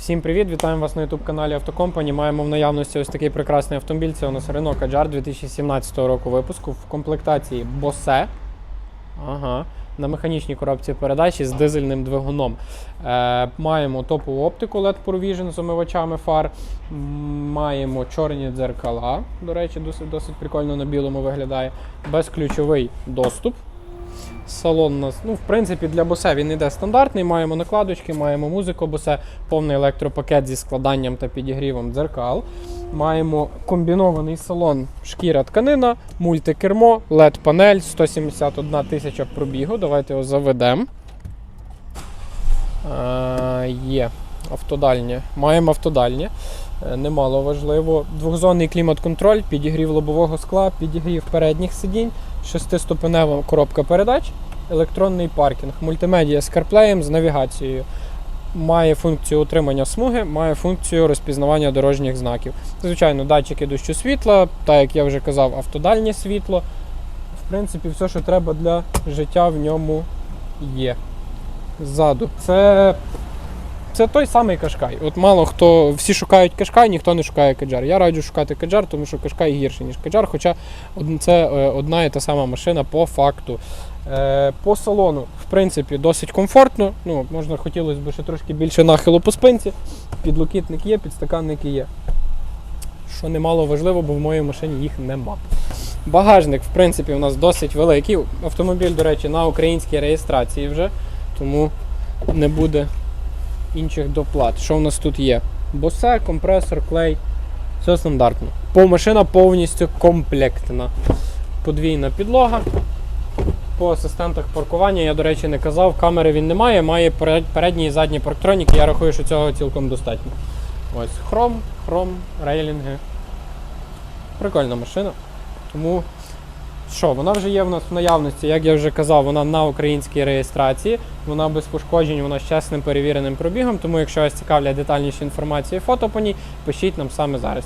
Всім привіт! Вітаємо вас на youtube каналі Автокомпані. Маємо в наявності ось такий прекрасний автомобіль. Це у нас Renault Kadjar 2017 року випуску в комплектації Bose. Ага. На механічній коробці передач із дизельним двигуном. Е, маємо топову оптику LED Provision з омивачами фар. Маємо чорні дзеркала. До речі, досить, досить прикольно на білому виглядає. Безключовий доступ. Салон у нас, ну, в принципі, для босе він йде стандартний. Маємо накладочки, маємо музику, босе, повний електропакет зі складанням та підігрівом дзеркал. Маємо комбінований салон шкіра тканина, мультикермо, LED-панель, 171 тисяча пробігу. Давайте його заведемо. Е, є автодальнє. Маємо автодальнє. Е, Немало важливо. Двохзонний клімат-контроль, підігрів лобового скла, підігрів передніх сидінь, шестиступенева коробка передач, електронний паркінг, мультимедіа з карплеєм з навігацією. Має функцію утримання смуги, має функцію розпізнавання дорожніх знаків. Звичайно, датчики дощу світла, так як я вже казав, автодальнє світло. В принципі, все, що треба для життя в ньому є. Ззаду. Це це той самий Кашкай. От мало хто всі шукають Кашкай, ніхто не шукає Каджар. Я раджу шукати Каджар, тому що Кашкай гірший, ніж Каджар, хоча це е, одна і та сама машина по факту. Е, По салону, в принципі, досить комфортно. Ну, можна хотілося б ще трошки більше нахилу по спинці. Підлокітник є, підстаканники є. Що немало важливо, бо в моїй машині їх нема. Багажник, в принципі, у нас досить великий. Автомобіль, до речі, на українській реєстрації вже, тому не буде інших доплат. Що в нас тут є? Босе, компресор, клей. Все стандартно. По машина повністю комплектна. Подвійна підлога. По асистентах паркування я, до речі, не казав, камери він не має, має передні і задні парктроніки. Я рахую, що цього цілком достатньо. Ось хром, хром, рейлінги. Прикольна машина. Тому що, вона вже є в нас в наявності, як я вже казав, вона на українській реєстрації, вона без пошкоджень, вона з чесним перевіреним пробігом. Тому, якщо вас цікавлять детальніші інформації фото по ній, пишіть нам саме зараз.